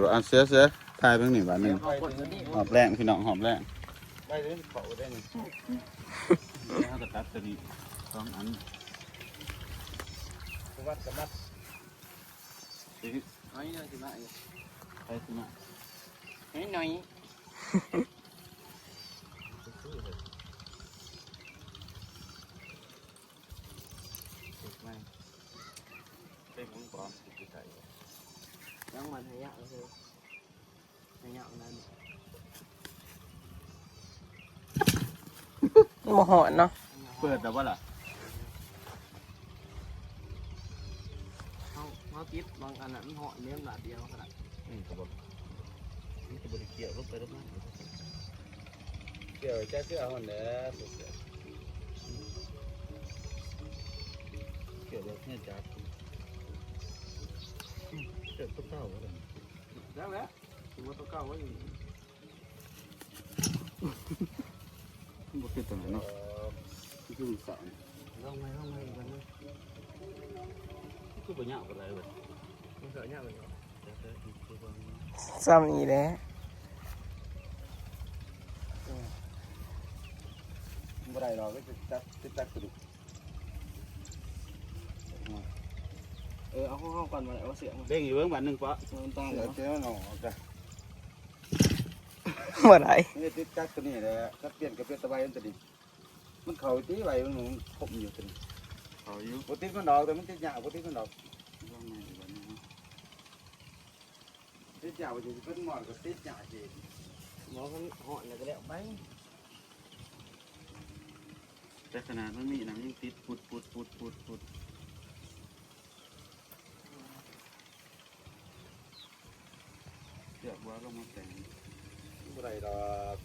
อยู่อะเสือเสือทายเพิ่งหนึ่งบาทหนึ่งเอาคนนี้หอบแรงพี่น้องหอบแรงไปเลยเขาได้นี่แล้วก็ตัดตัวนี้สองอันวัดกับมัดเดี๋ยวน้อยน้อยสิมาไปสิมาน้อยน้อยเป็นของปลอมสิใส่ ยังมันให้ยะเลยให้ยะนั้นโมโหอนเนาะเปิดแต่ว่าล่ะเขาเขาติดบางอันนั้นเหาะเลี้ยงบาทเดียวขนาดอืมกระบอกนี่กระบอกเกี่ยวลบไปลบมาเกี่ยวแค่เสื้อมันเด้อเกี่ยวแบบนี้จับเกี่ ยวตุ๊กเต้าอะไรแล้วแล้วถือว่าตัวเก่าไว้อยู่บ่คือตัวนั้นเนาะคือมันสั่งลองไหมลองไหมกันนะคือบ่ยากบ่ไรเว้ยมันเกิดเนี่ยเลยแต่แต่คือว่าซ้ำนี่แหละบ่ได้ดอกก็จะจับจะจับกระดูก เออเอาห้องห้องก่อนมาเอาเสียงมันเด้งอยู่เบิ่งบาทหนึงปะมันต้องเดี๋ยวเนาะเจ้าหนอจ้ะเมื่อไหรนี่ติดจักตัวนี้แหละถ้าเปลี่ยนกับเปลี่ยนตะไบมันจะดีมันเข้าตีไว้มันหนูคมอยู่ตัวนี้เขาอยู่บ่ติดมันดอกแต่มันติดยากบ่ติดมันดอกว่าไงดีกว่านี้ติดยากบ่สิเป็นหมอนก็ติดยากสิหมอมันเหาะเนี่ยก็แล้วไปแต่ขนาดมันมีน้ำยังติดปุดปุดปุดปุดปุด เดี๋ยวว่าก็มาแต่งบ่ได้ดอก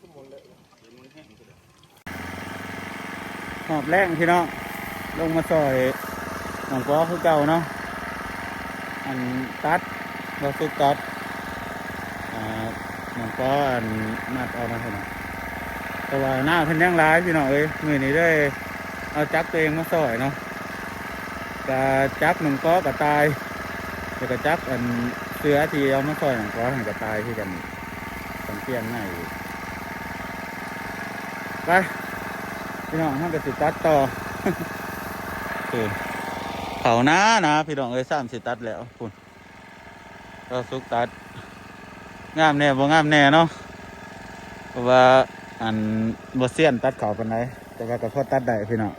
ทุกคนเลยเดี๋ยวมันแห้งก็ได้หอบแรงพี่น้องลงมาซอยหนองก้อคือเก่าเนาะอันตัดเราสุกตัดอ่าหนองก้ออันมัดเอามาเท่านั้นแต่ว่าหน้าเพิ่นยังร้ายพี่น้องเอ้ยมือนี้ได้ เอาจักตัวเองมาซอยเนาะกะจักหนองก้อกะตายแล้วก็จักอันเสือที่เอามาซอยหนองก้อหันกะตายที่กันสังเกตง่ายอยไปพี่น้องห้างกระสิตัดต่อโอเคเขาหน้านะพี่น้องเอ้ยสามสิตัดแล้วคุณก็สุกตัดงามแน่บ่งามแน่เนาะเพราะว่าอันบ่เซียนตัดเขาปานใดแต่ว่าก็พอตัดได้พี่น้อง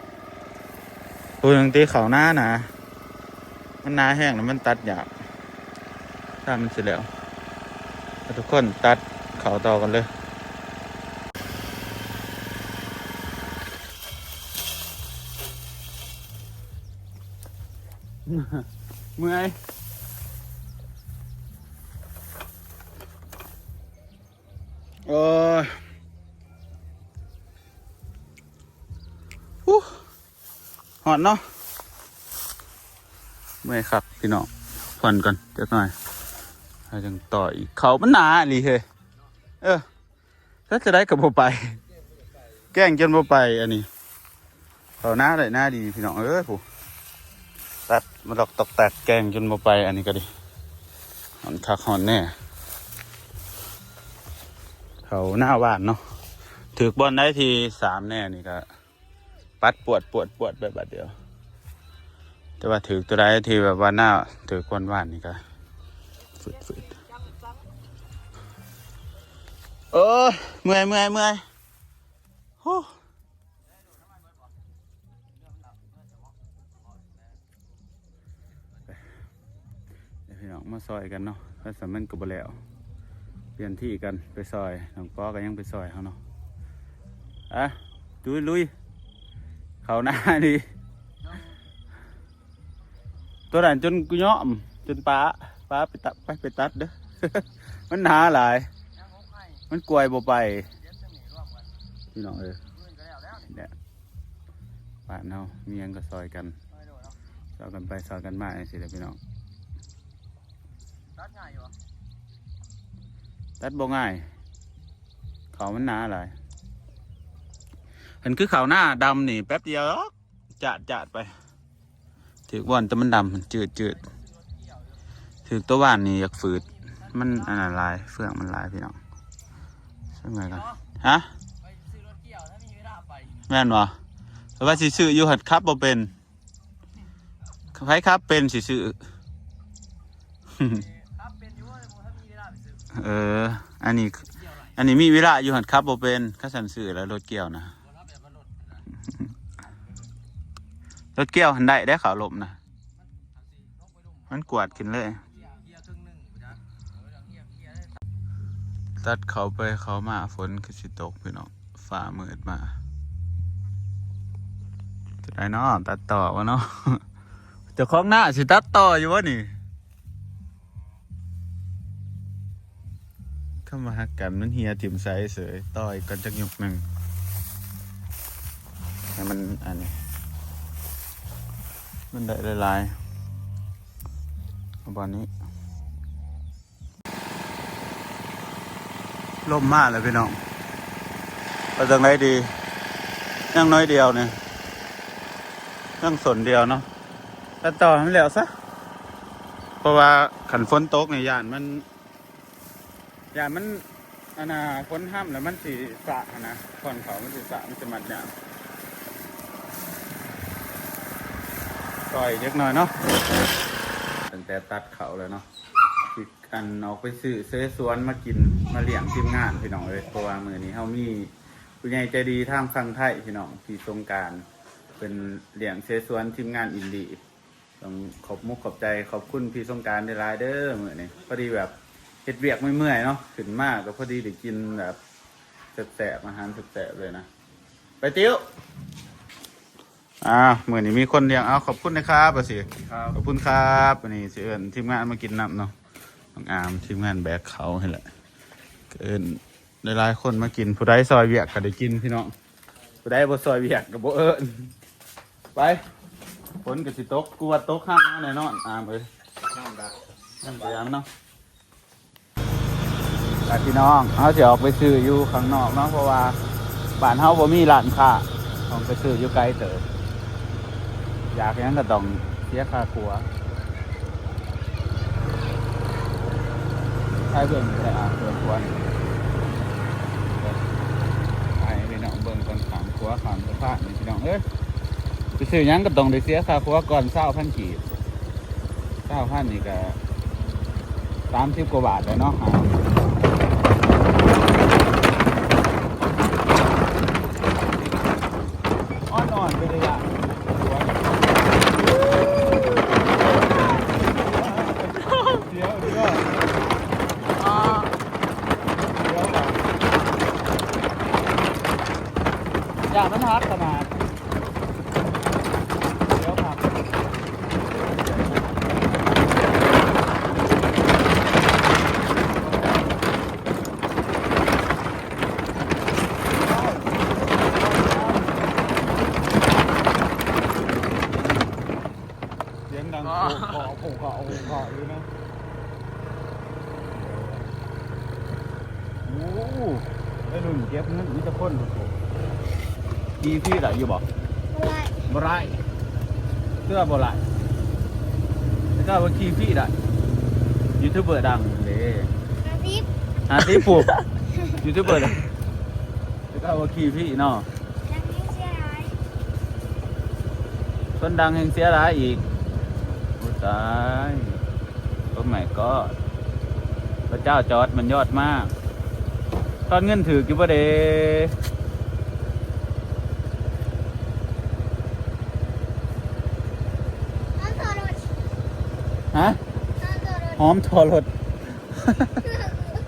พูดถึงตีเขาหน้านะมันนาแห้งแล้วมันตัดยากถ้ามันเสร็จแล้วแล้ว ทุกคนตัดเขาต่อกันเลยเมื่อยโอ้ย หอนเนาะเมื่อยครับพี่น้องผ่อนก่อนจักหน่อยเราจังต่ออีกเขามันหนาอีหลีเฮ้ยเออถ้าจะได้กับโบไป แกล้งจนโบไปอันนี้เขาหน้าได้หน้าดีพี่น้องเอ้ยผู้ตัดมาดอกตอกแตกแกงจนมไป อันนี้ก็ดีหอนคักหอนแน่เขาหน้าหวานเนาะถือบอลได้ทีสามแน่นี่ก็ ปัดปวดปวดปวดไปบัดเดียว แต่ว่าถือตัวได้ทีแบบว่าหน้าถือกวนหวานนี่ก็ฝืดฝืดเออเมื่อยเมื่อยเมื่อยโอ้พี่น้องมาซอยกันเนาะถ้าสมันก็บ่แล้ว เปลี่ยนที่กันไปซอยน้องก้อก็ยังไปซอยเขาเนาะอะลุยลุย เขาหน้าดีตัวนั้นจนกูย้อม จนป้าป้าไปตัดไปไปตัดเด้อ มันหนาหลาย มันกลวยบ่ไปพี่น้องเออเพื่อนก็แล้วแล้วเนี่ยบ้านเฮามียงก็ซอยกันซอยกันไปซอยกันมาจังซี่แหละพี่น้องตัดง่ายอยู่ตัดบ่ง่าย เขามันหนาหลาย เห็นคือขาวหน้าดำนี่ แป๊บเดียวจัดจัดไป ถือว่านแต่มันดำมันจืดจืดถือตัวว่านนี่อยากฝืด มันอันนั้นลายเฟืองมันลายพี่น้องใช่ไหมกันฮะไปซื้อรถเกี่ยวถ้ามีเวลาไปแม่นวะเพราะว่าสิซื้ออยู่หัดครับบ่เป็นใครครับเป็นสิซื้อครับเป็นอยูว่าถ้ามีเวลาไปซื้อเออ อันนี้ อันนี้มีเวลาอยู่หัดครับบ่เป็นข้าสันซื้อแล้วรถเกี่ยวนะ รถเกี่ยวหันได้ได้ข่าวลมนะมันกวาดขึ้นเลย ตัดเขาไปเขามาฝนคือสิตกพี่น้องฝ่ามืดมาจะได้เนาะตัดต่อวะเนาะเจ้าของหน้าสิตัดต่ออยู่วะนี่เข้ามาหักกันมันเฮียถิ่มไซส์เสยต่อยกันจักยุกหนึ่งให้มันอันนี้ มันได้หลายๆเอาบอลนี้ ล่มมากเลยพี่น้องไปทางไหนดียังน้อยเดียวเนี่ยยังสนเดียวเนาะแต่ต่อให้มันแล้วซะ เพราะว่าขันฝนตกเนี่ยานมันยานมันอันน่ะฝนห้ามแล้วมันสีสะนะก่อนเขามันสีสะมันจะมัดยาม ต่อยเล็กน้อยเนาะตั้งแต่ตัดเขาเลยเนาะอีกอันออกไปซื้อเสื้อสวนมากินมาเลี้ยงทีมงานพี่น้องเลยเพราะว่ามือนี้เฮามีผู้ใหญ่ใจดีทางฝั่งไทยพี่น้องที่สงการเป็นเลี้ยงเสื้อสวนทีมงานอินดีต้องขอบมุกขอบใจขอบคุณพี่สงการได้หลายเด้อมือนี้พอดีแบบเฮ็ดเวียกเมื่อยเนาะขึ้นมากก็พอดีได้กินแบบแสบๆอาหารแสบๆเลยนะไปติ้ว อ่ามือนี้มีคนเลี้ยงเอาขอบคุณนะครับประสิครับขอบคุณครับวันนี้เชิญทีมงานมากินน้ำเนาะน้องอามทีมงานแบกเขาให้แหละเกินหลายๆคนมากินผู้ใดซอยเวียกก็ได้กินพี่น้องผู้ใดบ่ซอยเวียกก็บ่เอิญไปฝนก็สิตกกูว่าตกห้ามแน่นอนอามเอ้ยน้ำดักน้ำพยายามเนาะไปพี่น้องเขาจะออกไปซื้ออยู่ข้างนอกเนาะเพราะว่าบ้านเฮาบ่มีร้านค้าต้องไปซื้ออยู่ไกลเติบ อยากยังก็ต้องเสียค่าครัวใช้เบิ่งได้อ่เบิ่งควรไปพี่น้องเบิ่งก่อนขามครัวขามสะพานนี่พี่น้องเอ้ยไปซื้อยังก็ต้องได้เสียค่าครัวก่อนเศร้าพันกีบเศร้าพันนี่ก็สามสิบกว่าบาทเลยเนาะอ่าอ่อนๆไปเลยอะเดี๋ยวเดี๋ยว อ๋อ อย่ามันฮักขนาดเดี๋ยวผักเสียงดังโผล่โผล่โผล่โผล่โผล่อยู่นะโอ้โหได้รุ่นเก็บเงินมีแต่คนโอ้โห กีพี่ไหนอยู่บ่ อะไร บ่ไร เสื้อบ่ไรแล้วก็ว่ากีพี่ได้ยูทูบเบอร์ดังเด้อาทิตย์อาทิผูกยูทูบเบอร์ดังแล้วก็ว่ากีพี่เนาะยังไม่เสียหายคนดังแห่งเสียร้ายอีกโอ้ตายโอ้ไม่ก็พระเจ้าจอดมันยอดมาก ตอนเงินถือกี่บ่เด้ น้องตัวรถ ฮะ น้ องตัวรถหอมทอรถ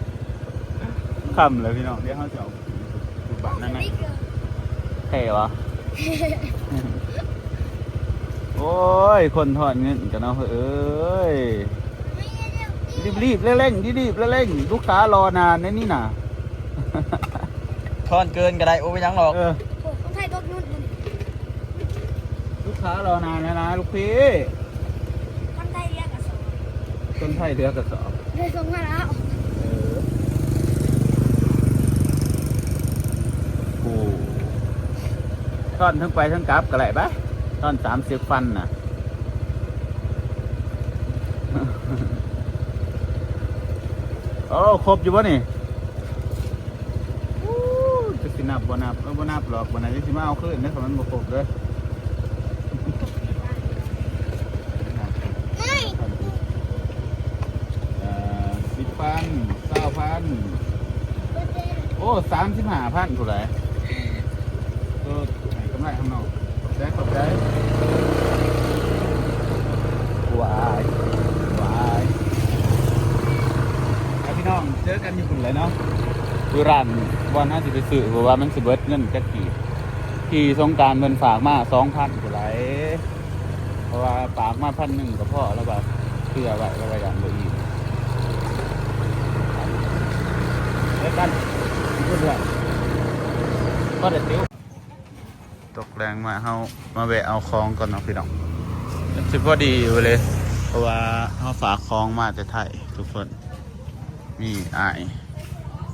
คำเลยพี่น้องเดี๋ยวเขาจะเอาอยู่บ้านนั่นนะไม่เกินเท่วะโอ้ย คนทอดเงินกันเนาะเอ้ยไม่ได้เร็วรีบรีบๆเร่งๆรีบๆเร่งๆลูกค้ารอนานนะนี่น่ะทอนเกินก็ได้โอ้ยยังหรอกเออผมคนไทยตกนุ่นลูกค้ารอนานแล้วนะลูกพี่ คนไทยเรียกกระสอบ คนไทยเรือกระสอบเลยส่งมาแล้วเออโอ้ตอนทั้งไปทั้งกลับก็ไรปะตอนสามสิบฟันน่ะโอ้ครบอยู่วะนี่อู้จะสินับบ่นับเออบ่นับหรอกบ่นับจะสิมาเอาขึ้นนะครับมันบ่ครบเลย ไม่ เอ่อสิบ พันเก้าพันโอ้สามสิบห้าพันเท่าไหร่เออไหนกำไรข้างนอกขอบใจขอบใจวายวายเอาพี่น้องเจอกันอยู่คุณเลยเนาะดูร้านบอลน่าจะไปซื้อเพราะว่ามันสิเบิดเงินจักกี่ที่สงการเงินฝากมาสองพันเท่าไหร่เพราะว่าฝากมาพันหนึ่งก็พอแล้วแบบเพื่อไว้แล้วไว้อย่างเดียวอีก เจอกันพูดด้วยก็เด็ดติ้วตกแรงมาเฮามาแวะเอาคลองก่อนเนาะพี่น้องสิพอดีอยู่เลย เพราะว่าเฮาฝากคลองมาแต่ไทยทุกคนมีอาย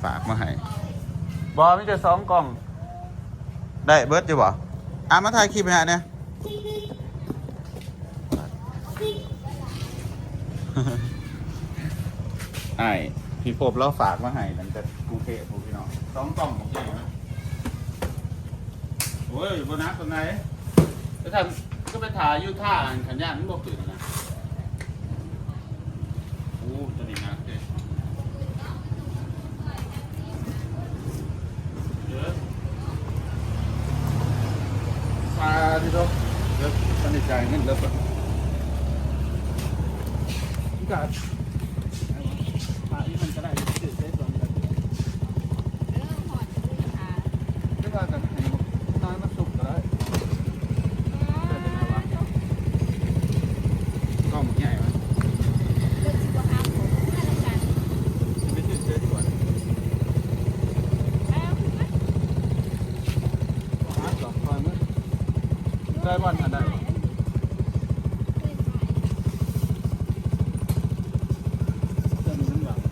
ฝากมาให้บอมีแต่สองกล่อง ได้เบิร์ดอยู่บ่อะมาถ่ายคลิปไปฮะเนี่ยไอ้ พี่พบเราฝากมาให้ตั้งแต่กรุงเทพพูพี่น้องสองกล่องของเจ๊นะโอ้ยบนักตรงไหนก็ทำก็ไปถ่ายยูท่าอันขันย่านมันบอกตื่นนะโอ้จะดีนักเลยเยอะปลาที่เราเดี๋ยวสนิทใจเงินแล้วก็พี่กัด มาอีมันก็ได้จืดได้ส่วนกันไม่ว่ากันให้น้อยมาสุกก็ได้แต่เป็นอะไรวะกล้องมันใหญ่ไหมไม่จืดเจ๊ดีกว่าหาสองคอยมั้ย ได้บ้านทันได้เส้นมันหลัง อ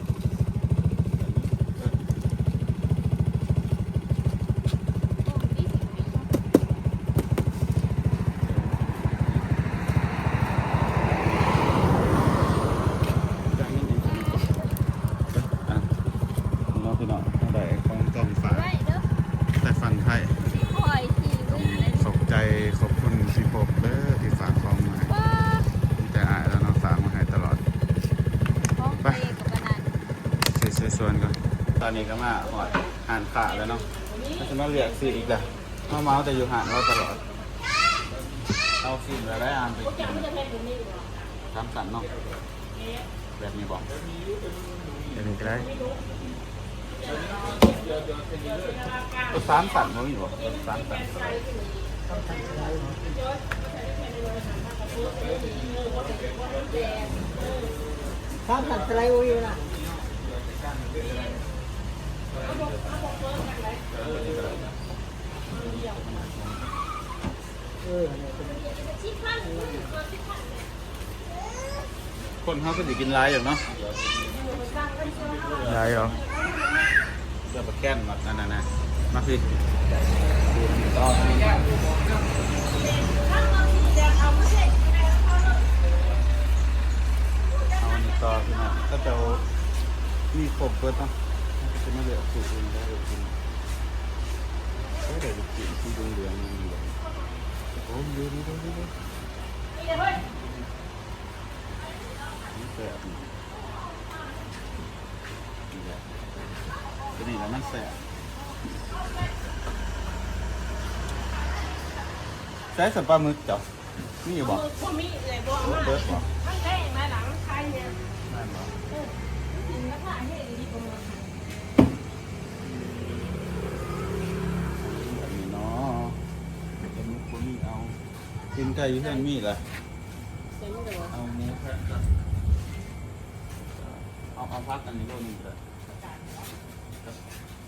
ะน้องพี่น้องได้ของกล่องฝากแต่ฟันไทยต้องขอบใจขอบคุณพี่พบเด้อที่ฝากของมาให้แต่อ่านแล้วน้องฝากมาให้ตลอดเสียส่วนกันตอนนี้ก็มาหอดห่านขาแล้วเนาะก็จะมาเรียกซื้ออีกแหละมาเมาแต่อยู่ห่านเราตลอดเอาสิ่งอะไรอ่านไปกินทำสันเนาะแบบนี้บอกแบบนี้ก็ได้ตัวสามสันมั้งอยู่บ่ตัวสามสันข้ามสันสไลด์โอ้ยนะ คนเขาก็จะกินลายอย่างเนาะลายเหรอเดี๋ยวมาแก้นมานั่นน่ะนะมาสิต่อเอาอันนี้ต่อพี่น้องก็จะเอา มีครบเบิดเนาะจะมาเหลือสูตรอื่นได้เลยกินก็เดี๋ยวจะกินที่เหลืองๆนี่เลยโอ้ยดูดูดูดูดูนี่แสบนี่นี่แหละตัวนี้แล้วมันแสบใช้สับปลาหมึกจ้ะนี่อยู่บ่พวกมีเลยบอกว่าเบิร์ดบ่มันได้มาหลังใครเนี่ยนั่นบ่กิน แบบนี้เนาะเปลาหมึกบ่มีเอากินไก่อยู่เพื่อนมีเหรอเต็มเลยเอาหมูแผ่ก่อนเอาเอาพักอันนี้โลนึงก็ได้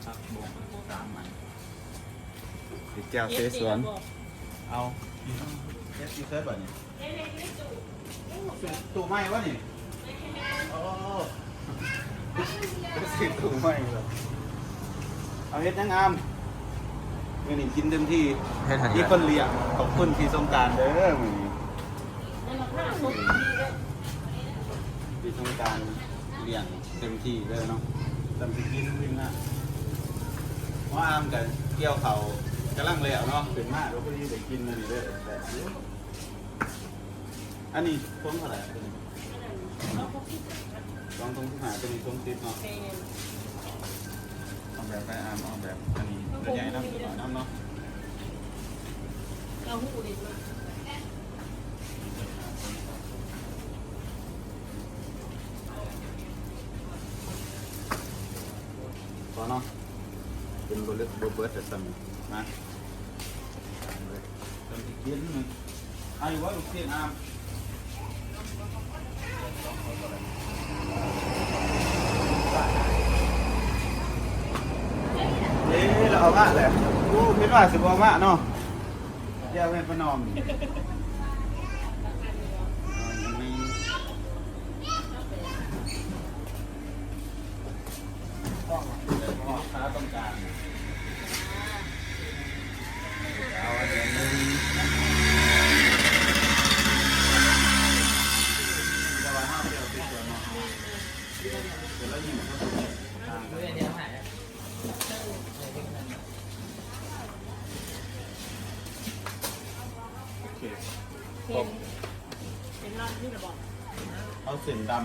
พักบงสามอันติดแก้วเสสวน เอาเอสซีเซฟแบบนี้ตู้ไม้วะนี่อ้เอ สซีตู้ไหม้เลยเอาเฮ็ดยังงามมื่อนี้กินเต็มที่เฮ็ดให้มีคนเลี้ยงขอบคุณพี่สงการเด้อมื้อนี้ที่สงการเลี้ยงเต็มที่เลยเนาะจำสิกินขึ้นนะว่าอามกันเกี่ยวเขากำลังแล้วเนาะเป็นมากเราพอดีได้กินอันนี้เด้อแต่อันนี้ต้นเท่าไหร่ ลองตรงที่หาตัวนี้ต้นติดเนาะเป็นเอาแบบไปอามเอาแบบอันนี้ตัวใหญ่เนาะตัวน้ำเนาะเราหูเด็ดมากพอเนาะเป็นโบเล็ตโบเบิร์ตแต่สมิมาจำสิกินมันไอ้ว่าลูกเสียงอาม เอ๊ะเราเอามะแหละอู้เห็น ว่าสิบเอามาเนาะเดี๋ยวเป็นประนอม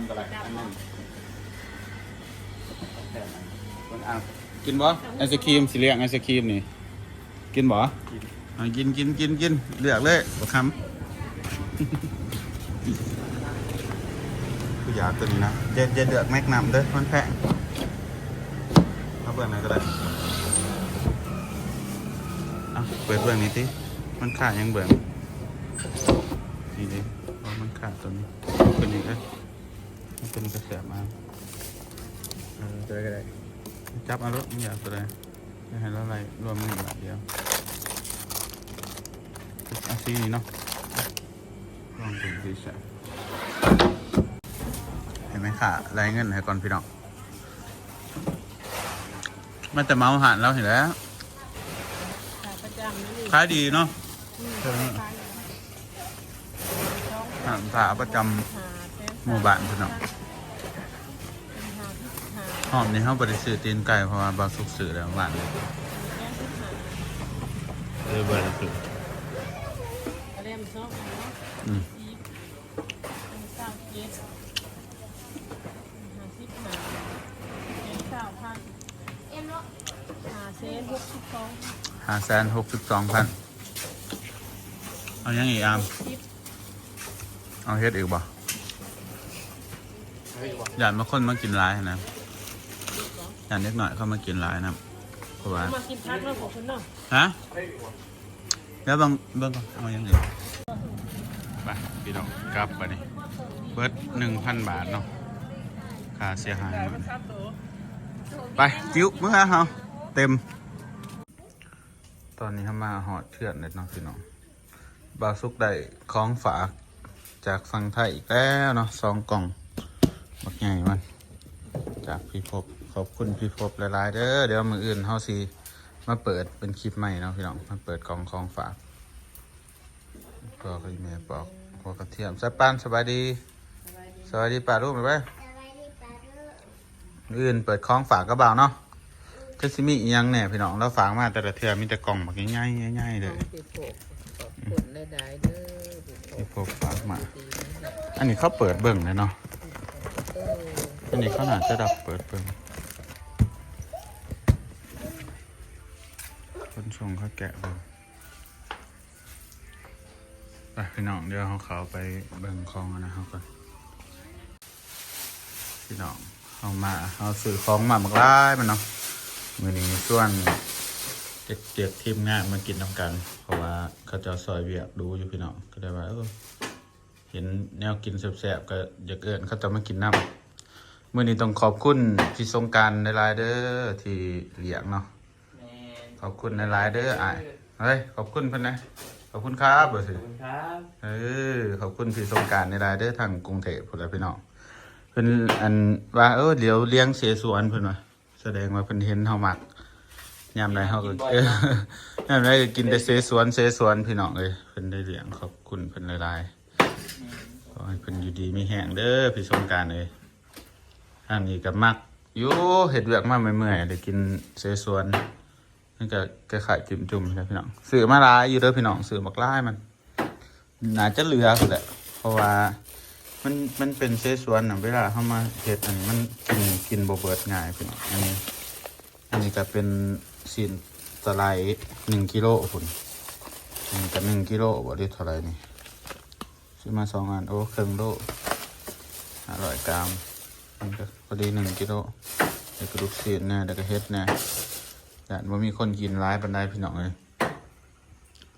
ำกับอะไรอันหนึงแค่นั้นคนอะกินบ่ไอศครีมสิเลี้ยงไอศครีมนี่ กินบ่อะกินกินกินกินเลือกเลยบ่คำกูอยากตัวนี้นะเย็นเย็นเลือกแม็กนัมเด้อมันแพงเอาเปิดไหนก็ได้อะเปิดเบื้องนี้ติมันขาดยังเบื้องนี่ดิว่ามันขาดตัวนี้เป็นยังไง มันเป็นกระแสมาเออตัวใดก็ได้จับเอารถไม่อยากตัวใดไม่ให้เราไล่รวมหนึ่งบาทเดียวเอาสีนี้เนาะลองดูสิใช่เห็นไหมค่ะรายเงินให้ก่อนพี่น้องมันจะเมาหันแล้วเห็นแล้วขายประจำนี่ขายดีเนาะขายหันขาประจำ หมู่บ้านพี่น้องหอมนี่เขาบริสุทธิ์ตีนไก่เพราะว่าบางสุกสื่อแล้วหวานเลยเลยบริสุทธิ์เรียมซอกเนาะอืมอีฟเป็นเศร้าเจ็ดห้าสิบห้าเจ็ดเก้าพันเอ็มเนาะห้าเซนหกสิบสองห้าแสนหกสิบสองพันเอายังอีกอามสิบเอาเฮ็ดอีกบ่ อยากมาคนมากินร้ายนะอยากเล็กหน่อยเข้ามากินร้ายนะเพราะว่าเอามากินพักเนาะของคุณเนาะฮะแล้วบางเบื้องก่อนเอายังไงไปพี่น้องกลับไปนี่เบิดหนึ่งพันบาทเนาะค่าเสียหายหมดไปจิ้วเมื่อเฮาเต็ม ตอนนี้ทำมาหอดเถื่อนเลยเนาะพี่น้องบาวซุกได้ของฝากจากฝั่งไทยอีกแล้วเนาะสองกล่อง บักใหญ่มันจากพี่พบขอบคุณพี่พบหลายๆเด้อเดี๋ยวมืออื่นเฮาสิมาเปิดเป็นคลิปใหม่เนาะพี่น้องมาเปิดกล่องของฝากก็ก็อีเมลบอกหัวกระเทียมสปานสบายดีสวัสดีป่าลูกไหมเว้ยสบายดีปาลูกมื้ออื่นเปิดของฝากก็เบาเนาะจะสิมีอีหยังแหน่พี่น้องเราฝากมาแต่ละเทื่อมีแต่กล่องแบบง่ายๆง่ายๆเลยติดโผขอบคุณได้ได้เด้อพี่พบฝากมา อันนี้เขาเปิดเบิ่งเลยเนาะเอ อันนี้ขน่าจะดับเปิดเบิ่งคนชงเขาแกะเบิ่งไปพี่น้องเดี๋ยวเขาเขาไปเบิ่งของนะเขาก่อนพี่น้องเขามาเขาซื้อของมาบักร้ายมันเนาะมือนี้ส่วนเด็กๆทีมงานมากินน้ำกัน เพราะว่าเขาจะซอยเวียกดูอยู่พี่น้องก็ได้ว่าเออเห็นแนวกินแซ่บๆก็อยากเอินเขาจะมากินน้ำ มือนี้ต้องขอบคุณพี่สงกรารในไลน์เด้อที่เลี้ยงเนาะขอบคุณในไลน์เด้ออะเฮ้ยขอบคุณเพิ่นนะขอบคุณครับเบอร์สิขอบคุณครับเออขอบคุณพี่สงกรารในรายเด้อทางกรุงเทพพุ่นละพี่น้องเพิ่นอันว่าเออเดี๋ยวเลี้ยงเสสวนเพิ่นว่าแสดงว่าเพิ่นเห็นเฮามักยามใดเฮาก็เออยามใดก็กินแต่เสสวนเสสวนพี่น้องเอ้ยเพิ่นได้เลี้ยงขอบคุณเพิ่นหลายๆขอให้เพิ่นอยู่ดีมีแห้งเด้อพี่สงกรารเอ้ย อันนี้ก็มักอยู่เฮ็ดเวียกมาเมื่อยๆได้กินเสสวนนี่ก็คล้ายๆจุ่มนะพี่น้องซื้อมาลายอยู่เด้อพี่น้องซื้อบักหลายมันน่าจะเหลือแหละเพราะว่ามันมันเป็นเสสวนนะเวลาเข้ามาเฮ็ดอันนี้มันกินกินบ่เบิดง่ายพี่น้องอันนี้ อันนี้ก็เป็นสินสไลด์หนึ่งกิโลพุ่นอันนี้ก็หนึ่งกิโลบ่ได้เท่าไรนี่ซื้อมาสองอันโอ้เครึ่องโลอร่อยกรัม อันนี้ก็พอดีหนึ่งกิโลเดี๋ยวกระดูกเสียนแน่เดี๋ยวก็เฮ็ดแน่แต่ว่ามีคนกินร้ายปันไดพี่น้องเลย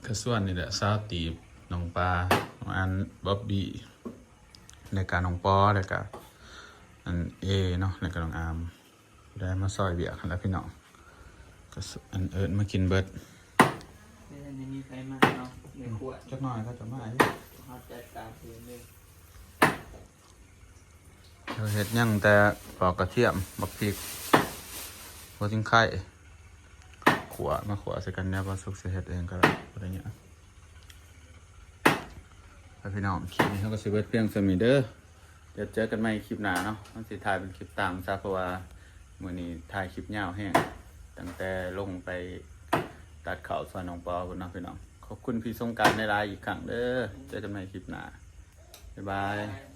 ก็ส่วนนี่แหละซาวตีบน้องปลาน้องอันบ๊อบบี้รายการน้องปอรายการอันเอเนาะรายการน้องอามได้มาซอยเบียร์กันแล้วพี่น้องก็สอันเอิญมากินเบิดไม่ได้มีใครมาเนาะในขวดจักหน่อยก็จะมาอีกเขาจัดการคืนเลย เราเห็ดหยังแต่ปอกกระเทียมบักพริกหัวจิ้งไข่ขวมาขวใส่กันเนี่ยพอสุกเสียเห็ดเองก็ได้อะไรเงี้ยไปพี่น้องคลิปนี้เขาก็สิเบิดเพียงสมีเด้อเดี๋ยวเจอกันใหม่คลิปหน้าเนาะมันสิถ่ายเป็นคลิปตามซะเพราะว่ามื้อนี้ถ่ายคลิปยาวแห้งตั้งแต่ลงไปตัดเข่าซอยน้องปอพุ่นเนาะพี่น้องขอบคุณพี่สงการในไลน์อีกครั้งเด้อเจอกันใหม่คลิปหน้าบ๊ายบาย